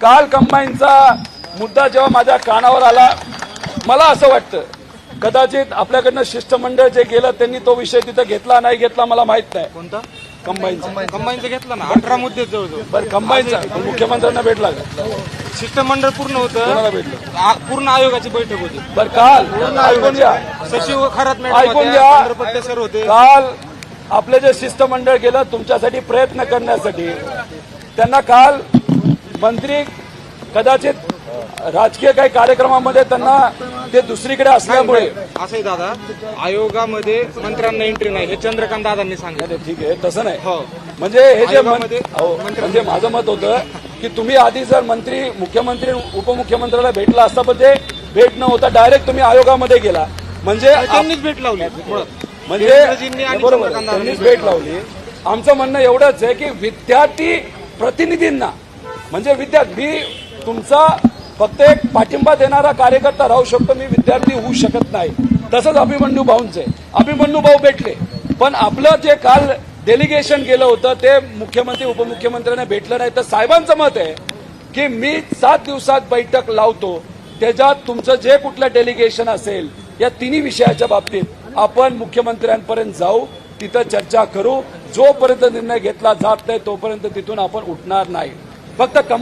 काल कंबाईनचा मुद्दा जेव्हा माझ्या कानावर आला मला असं वाटतं कदाचित आपल्याकडनं शिष्टमंडळ जे गेलं त्यांनी तो विषय तिथं घेतला नाही घेतला मला माहीत नाही. कोणता? कंबाईनचा. कंबाईनचं. घेतला ना? अठरा मुद्दे जवळजवळ. बरं कंबाईनचा. मुख्यमंत्र्यांना भेटला का शिष्टमंडळ पूर्ण कोणाला होतं भेटलं? आ- पूर्ण आयोगाची बैठक होती. बरं काल. ऐकून घ्या सचिव खरात ऐकून घ्या. चंद्रपट्टे सर होते. काल आपले जे शिष्टमंडळ गेलं तुमच्यासाठी प्रयत्न करण्यासाठी त्यांना काल मंत्री कदाचित राजकीय काही कार्यक्रमामध्ये त्यांना ते दुसरीकडे असल्यामुळे असंही दादा आयोगामध्ये मंत्र्यांना एंट्री नाही. हे चंद्रकांत दादांनी सांगितलं. ठीक आहे तसं नाही. हो. म्हणजे हे जे म्हणजे माझं मत होतं की तुम्ही आधी जर मंत्री मुख्यमंत्री उपमुख्यमंत्र्याला भेटला असता पण ते भेट न होता डायरेक्ट तुम्ही आयोगामध्ये गेला. म्हणजे त्यांनीच भेट लावली. म्हणजे बरोबर त्यांनीच भेट लावली. आमचं म्हणणं एवढंच आहे की विद्यार्थी प्रतिनिधींना म्हणजे विद्यार्थी मी तुमचा फक्त एक पाठिंबा देणारा कार्यकर्ता राहू शकतो मी विद्यार्थी होऊ शकत नाही. तसंच अभिमन्यू भाऊंचे. अभिमन्यू भाऊ भेटले. पण आपलं जे काल डेलिगेशन गेलं होतं ते मुख्यमंत्री उपमुख्यमंत्र्यांना भेटलं नाही. तर साहेबांचं मत आहे की मी सात दिवसात बैठक लावतो. त्याच्यात तुमचं जे कुठलं डेलिगेशन असेल या तिन्ही विषयाच्या बाबतीत आपण मुख्यमंत्र्यांपर्यंत जाऊ तिथं चर्चा करू. जोपर्यंत निर्णय घेतला जात नाही तोपर्यंत तिथून आपण उठणार नाही. फक्त कं-